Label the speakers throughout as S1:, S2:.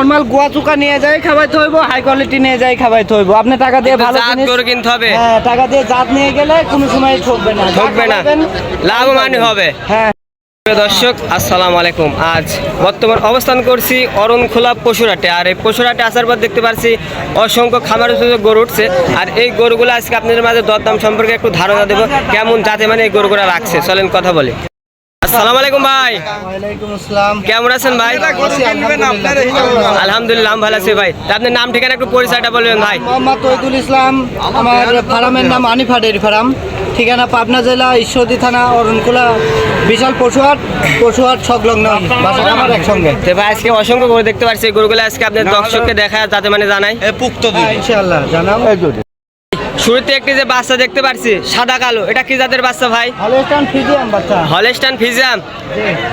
S1: Normal Goa চুকা নিয়ে যাই খাওয়াইতে হইব হাই কোয়ালিটি নিয়ে যাই খাওয়াইতে হইব আপনি টাকা দিয়ে ভালো
S2: জাত
S1: জিনিস
S2: গরু কিনতে হবে।
S1: হ্যাঁ টাকা দিয়ে জাত নিয়ে গেলে কোনো সময় ঠকবে না।
S2: ঠকবে না। লাভবান হবে।
S1: হ্যাঁ।
S2: প্রিয় দর্শক আসসালামু আলাইকুম। আজ বর্তমান অবস্থান করছি অরণখোলা পশুরাটে। আর এই পশুরাটে আসার পর দেখতে পাচ্ছি অসংখ্য খামার গরু উঠছে। আর এই গরুগুলো আজকে আপনাদের মাঝে দরদাম সম্পর্কে একটু ধারণা দেবো। কেমন জাতে মানে এই গরুগুলো রাখছে? চলেন কথা বলি। আসসালামু আলাইকুম ভাই। কেমন আছেন ভাই?
S1: আলহামদুলিল্লাহ।
S2: ভালো আছি ভাই। আপনার নাম ঠিকানা একটু পরিচয়টা বলবেন ভাই।
S1: মোহাম্মদ তৈদুল ইসলাম আমার ফার্মের নাম আনিফা ডেয়ারি ফার্ম। ঠিকানা পাবনা জেলা ঈশ্বরদী থানা অরণকুলা বিশাল পশুহাট পশুহাট সংলগ্ন আমার একসঙ্গে।
S2: তো ভাই আজকে অসংখ্য গরু দেখতে পাচ্ছি। গরুগুলো আজকে আপনার দর্শককে দেখা যাতে মানে জানাই।
S1: হ্যাঁ, ইনশাআল্লাহ জানাও
S2: শুরুতে একটি যে বাচ্চা দেখতে পাচ্ছি সাদা কালো। এটা কি জাতের বাচ্চা ভাই?
S1: হলস্টান ফিজিয়াম বাচ্চা।
S2: হলেস্টান ফিজাম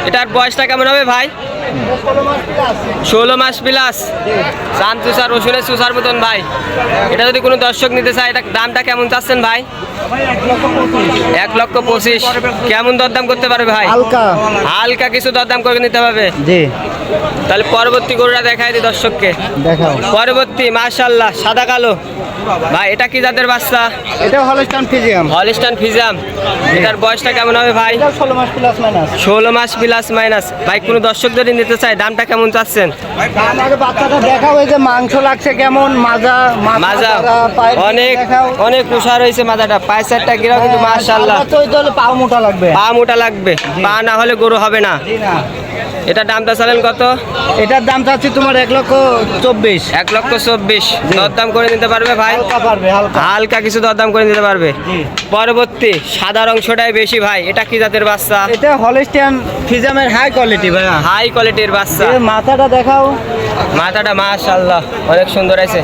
S2: এটার বয়সটা কেমন হবে ভাই?
S1: ষোলো মাস প্লাস
S2: চান চুষার রসুনের চুষার মতন ভাই। এটা যদি কোনো দর্শক নিতে চায় এটা দামটা কেমন চাচ্ছেন ভাই? এক লক্ষ পঁচিশ। কেমন দরদাম করতে পারবে ভাই?
S1: হালকা।
S2: হালকা কিছু দরদাম করে নিতে হবে।
S1: জি।
S2: তাহলে পরবর্তী গরুটা দেখাই দিই দর্শককে।
S1: দেখাও।
S2: পরবর্তী মাশাল্লাহ সাদা কালো। ভাই এটা কি জাতের বাচ্চা
S1: এটা হলস্টান ফিজিয়াম।
S2: হলিস্টান ফিজাম এটার বয়সটা কেমন হবে ভাই?
S1: ষোলো মাস প্লাস মাইনাস
S2: ষোলো মাস প্লাস মাইনাস ভাই কোনো দর্শক যদি নিতে চায় দামটা কেমন চাচ্ছেন?
S1: বাচ্চাটা এই যে মাংস লাগছে কেমন মাজা
S2: মাজা। অনেক অনেক উষার হয়েছে মাথাটা পায়ে চারটা গিরাও কিন্তু
S1: ওই দলে পাও মোটা লাগবে।
S2: পা মোটা লাগবে। পা না হলে গরু হবে না।
S1: জি না
S2: এটা দামটা চালেন কত?
S1: এটার দাম চাচ্ছি তোমার এক লক্ষ চব্বিশ।
S2: এক লক্ষ চব্বিশ। দরদাম করে নিতে পারবে ভাই?
S1: হালকা পারবে হালকা।
S2: কিছু দরদাম করে নিতে পারবে?
S1: জি।
S2: পরবর্তী সাদা অংশটাই বেশি ভাই। এটা কি জাতের বাচ্চা?
S1: এটা হলিস্টিয়ান ফিজামের হাই কোয়ালিটি ভাই
S2: হাই কোয়ালিটির বাচ্চা।
S1: মাথাটা দেখাও।
S2: মাথাটা মাশাল্লাহ অনেক সুন্দর আছে।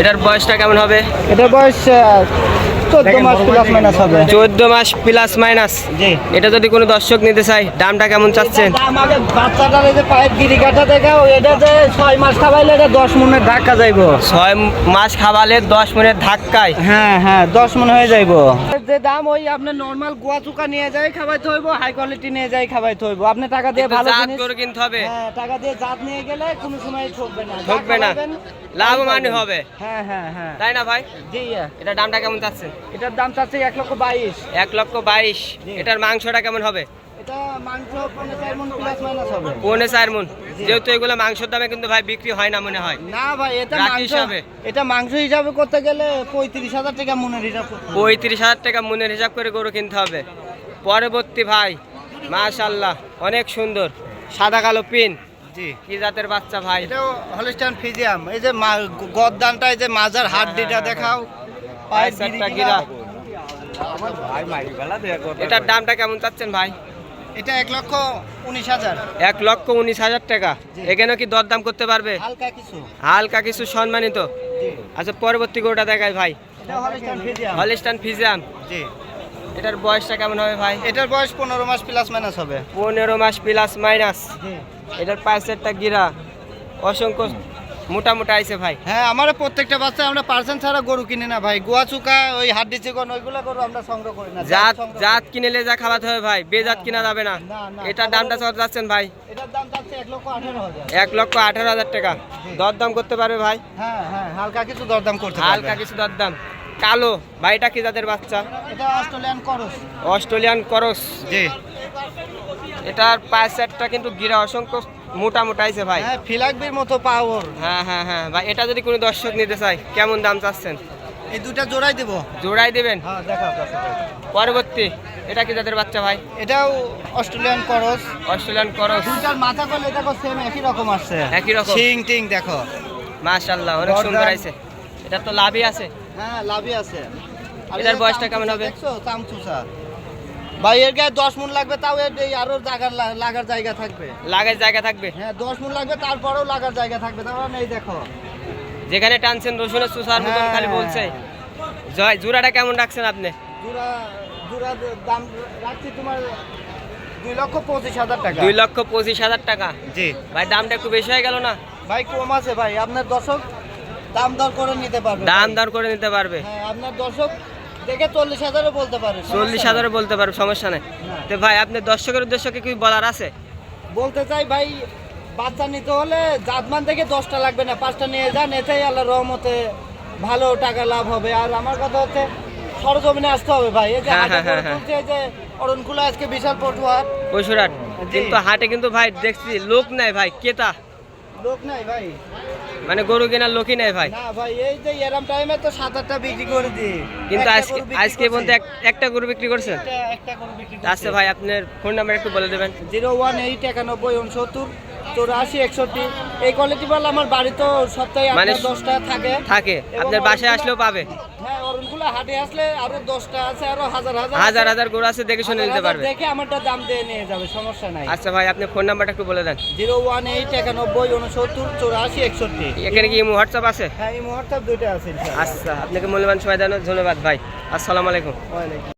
S2: এটার বয়সটা কেমন হবে?
S1: এটার বয়স চোদ্দ মাস প্লাস মাইনাস হবে।
S2: চোদ্দ মাস প্লাস মাইনাস
S1: জি।
S2: এটা যদি কোনো দর্শক নিতে চায় দামটা কেমন চাচ্ছেন?
S1: যে পায়ের গিরিকাটা দেখাও এটা যে ছয় মাস খাবাইলে এটা দশ মনের ধাক্কা যাইবো।
S2: ছয় মাস খাওয়ালে দশ মিনিট ধাক্কায়।
S1: হ্যাঁ হ্যাঁ দশ মন হয়ে যাইবো। যে দাম ওই আপনার নরমাল গোয়া চুকা নিয়ে যাই খাবার হইব হাই কোয়ালিটি নিয়ে যাই খাবার হইব আপনি টাকা দিয়ে ভালো জিনিস
S2: করে কিনতে হবে।
S1: হ্যাঁ টাকা দিয়ে জাত নিয়ে গেলে কোনো সময় ঠকবে না।
S2: ঠকবে না।
S1: লাভবানই
S2: লাভবান হবে।
S1: হ্যাঁ হ্যাঁ হ্যাঁ।
S2: তাই না ভাই?
S1: জি।
S2: এটা দামটা কেমন চাচ্ছেন
S1: এটার দাম চাচ্ছে এক লক্ষ বাইশ।
S2: এক লক্ষ বাইশ। এটার মাংসটা কেমন হবে? পৌনে চার মন যেহেতু এগুলো মাংসের দামে কিন্তু ভাই বিক্রি হয় না মনে হয়।
S1: না ভাই এটা মাংস
S2: হিসাবে?
S1: এটা মাংস হিসাবে করতে গেলে পঁয়ত্রিশ হাজার টাকা মনের হিসাব
S2: পঁয়ত্রিশ হাজার টাকা মনের হিসাব করে গরু কিনতে হবে। পরবর্তী ভাই মাশাল্লাহ অনেক সুন্দর। সাদা কালো পিন।
S1: জি।
S2: কি জাতের বাচ্চা ভাই?
S1: এটাও হলস্টাইন ফিজিয়াম এই যে গদ্দানটা এই যে মাজার হাড্ডিটা দেখাও। পায়ের
S2: চারটা
S1: গিরা।
S2: গিরা এটার দামটা কেমন চাচ্ছেন ভাই?
S1: এটা এক লক্ষ উনিশ হাজার।
S2: এক লক্ষ উনিশ হাজার টাকা। এখানেও কি দরদাম করতে পারবে?
S1: হালকা কিছু।
S2: হালকা কিছু সম্মানিত। আচ্ছা পরবর্তী গরুটা দেখায় ভাই।
S1: ফিজিয়াম
S2: হলিস্টান ফিজাম
S1: জি।
S2: এটার বয়সটা কেমন হবে ভাই?
S1: এটার বয়স পনেরো মাস প্লাস মাইনাস হবে।
S2: পনেরো মাস প্লাস মাইনাস এটার পাঁচেরটা গিরা। অসংখ্য মোটা মোটা আইছে ভাই।
S1: হ্যাঁ আমার প্রত্যেকটা বাচ্চা আমরা পার্সেন্ট ছাড়া গরু কিনি না ভাই। গোয়া চুকা ওই হাড্ডি চিকন ওইগুলো গরু আমরা সংগ্রহ করি না।
S2: জাত জাত কিনে যা খাওয়াতে হবে ভাই বেজাত কিনা যাবে না। এটার দামটা কত যাচ্ছেন ভাই?
S1: এটার দাম যাচ্ছে এক লক্ষ আঠারো হাজার।
S2: এক লক্ষ আঠারো হাজার টাকা। দরদাম করতে পারবে ভাই?
S1: হ্যাঁ হ্যাঁ হালকা কিছু দরদাম করতে
S2: হালকা কিছু দরদাম। কালো ভাইটা কি জাতের বাচ্চা?
S1: এটা অস্ট্রেলিয়ান করস।
S2: অস্ট্রেলিয়ান করস।
S1: জি।
S2: এটার পায়ের সেটটা কিন্তু গিরা অসংখ্য মোটা মোটা আইছে ভাই।
S1: হ্যাঁ ফিলাকবির মতো পাওয়ার
S2: হ্যাঁ হ্যাঁ হ্যাঁ। ভাই এটা যদি কোনো দর্শক নিতে চায় কেমন দাম চাচ্ছেন?
S1: এই দুটা জোড়াই দেবো।
S2: জোড়াই দেবেন?
S1: হ্যাঁ দেখাও দেখাও।
S2: পরবর্তী এটা কি জাতের বাচ্চা ভাই?
S1: এটাও অস্ট্রেলিয়ান করস।
S2: অস্ট্রেলিয়ান করস।
S1: দুইটার মাথা করলে দেখো সেম একই রকম আসছে।
S2: একই রকম।
S1: সিং টিং দেখো।
S2: মাশাআল্লাহ অনেক সুন্দর আইছে। এটা তো লাভই আছে।
S1: হ্যাঁ লাভই আছে।
S2: এটার বয়সটা কেমন হবে?
S1: দেখছ চামচুসা ভাই এর গায়ে দশ মন লাগবে তাও এর এই আরও জায়গার লাগার জায়গা থাকবে।
S2: লাগার জায়গা থাকবে?
S1: হ্যাঁ দশ মন লাগবে তারপরেও লাগার জায়গা থাকবে। তারপর এই দেখো।
S2: যেখানে টানছেন রসুনের সুসার মতন
S1: হ্যাঁ।
S2: খালি বলছে। জয় জোড়াটা কেমন রাখছেন আপনি?
S1: জোড়া জোড়া দাম রাখছি তোমার দুই লক্ষ পঁচিশ হাজার টাকা।
S2: দুই লক্ষ পঁচিশ হাজার টাকা?
S1: জি।
S2: ভাই দামটা একটু বেশি হয়ে গেল না?
S1: ভাই কম আছে ভাই। আপনার দর্শক দাম দর করে নিতে পারবে।
S2: দাম দর করে নিতে পারবে।
S1: হ্যাঁ আপনার দর্শক দেখে চল্লিশ হাজারও বলতে পারে
S2: চল্লিশ। হাজারও বলতে পারবে সমস্যা নেই। তো ভাই আপনি দর্শকের উদ্দেশ্যে কি বলার আছে?
S1: বলতে চাই ভাই বাচ্চা নিতে হলে জাতমান থেকে দশটা লাগবে না পাঁচটা নিয়ে যান এতেই আল্লাহ রহমতে ভালো টাকা লাভ হবে। আর আমার কথা হচ্ছে সরজমিনে আসতে হবে ভাই। এই যে
S2: হ্যাঁ,
S1: হাটে
S2: হ্যাঁ, হ্যাঁ,
S1: যে অরণকুলা আজকে বিশাল পটুয়ার।
S2: পশুরাট কিন্তু হাটে কিন্তু ভাই দেখছি লোক নাই ভাই কেতা
S1: লোক নাই ভাই।
S2: মানে গরু কেনার লোকই নাই ভাই।
S1: না ভাই এই যে এরম টাইমে তো সাত আটটা বিক্রি করে দিই।
S2: কিন্তু আজকে আজকে পর্যন্ত একটা গরু বিক্রি করছেন?
S1: একটা- একটা গরু বিক্রি
S2: আচ্ছা ভাই আপনার ফোন নাম্বার একটু বলে দেবেন।
S1: জিরো ওয়ান এইট একানব্বই উনসত্তর চৌরাশি একষট্টি। এই কোয়ালিটি বল আমার বাড়ি তো সপ্তাহে
S2: মানে
S1: দশটা থাকে।
S2: থাকে। আপনার বাসায় আসলেও পাবে।
S1: হ্যাঁ অরণকুলা হাটে আসলে আরও দশটা আছে আরও হাজার হাজার
S2: হাজার। হাজার গরু আছে দেখে শুনে নিতে পারবে।
S1: দেখে আমারটা দাম দিয়ে নিয়ে যাবে সমস্যা নাই।
S2: আচ্ছা ভাই আপনি ফোন নাম্বারটা একটু বলে দেন।
S1: জিরো ওয়ান এইট একানব্বই উনসত্তর চৌরাশি একষট্টি।
S2: এখানে কি হোয়াটসঅ্যাপ আছে?
S1: হ্যাঁ এই হোয়াটসঅ্যাপ দুইটা আছে
S2: আচ্ছা আপনাকে মূল্যবান সময় দেওয়ার ধন্যবাদ ভাই। আসসালামু আলাইকুম।
S1: ওয়ালাইকুম